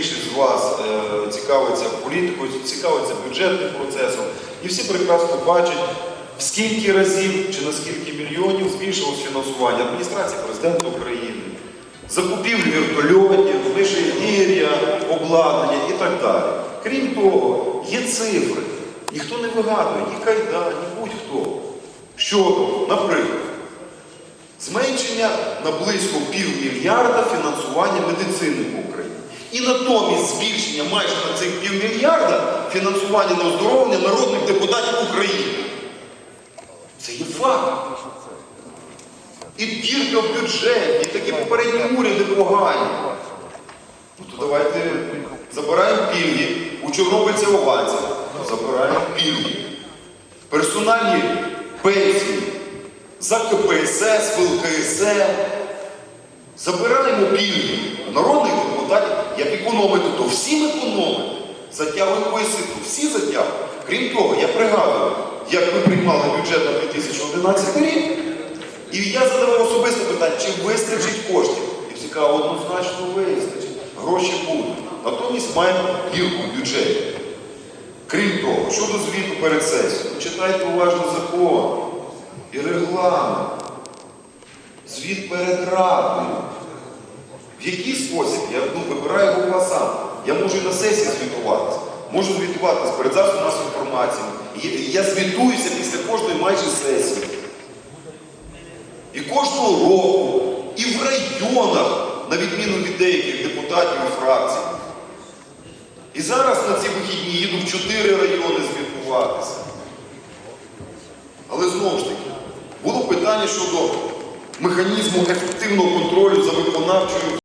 більшість з вас е, цікавиться політикою, цікавиться бюджетним процесом, і всі прекрасно бачать, в скільки разів чи на скільки мільйонів збільшилось фінансування адміністрації президента України, закупівлі вертольотів, вишегір'я, обладнання і так далі. Крім того, є цифри. Ніхто не вигадує, ні Кайда, ні будь-хто. Щодо, наприклад, зменшення на близько півмільярда фінансування медицини в Україні. І натомість збільшення майже на цих півмільярда фінансування на оздоровлення народних депутатів України. Це є факт. І дірка в бюджеті, і такі попередні уряди погані. Ну то давайте забираємо пільги у чорнобильця овація. Забираємо пільги. Персональні пенсії за КПСС, ВЛКС. Забираємо пільги народних депутатів. Економити, то всім економити. Затягуємо пояситку, всі затягують. Крім того, я пригадую, як ми приймали бюджет на 2011 рік, і я задавав особисте питання, чи вистачить коштів. І всі кажуть, однозначно вистачить. Гроші будуть. Натомість маємо дірку в бюджеті. Крім того, щодо звіту перед сесією, читайте уважно закон і регламент. Звіт перед радою. В який спосіб я ну, вибираю голова сам. Я можу і на сесії звітуватися, можу звітуватися перед засобом масової інформації. Я звітуюся після кожної майже сесії. І кожного року, і в районах, на відміну від деяких депутатів і фракцій. І зараз на ці вихідні їду в чотири райони звітуватися. Але знову ж таки, було питання щодо механізму ефективного контролю за виконавчою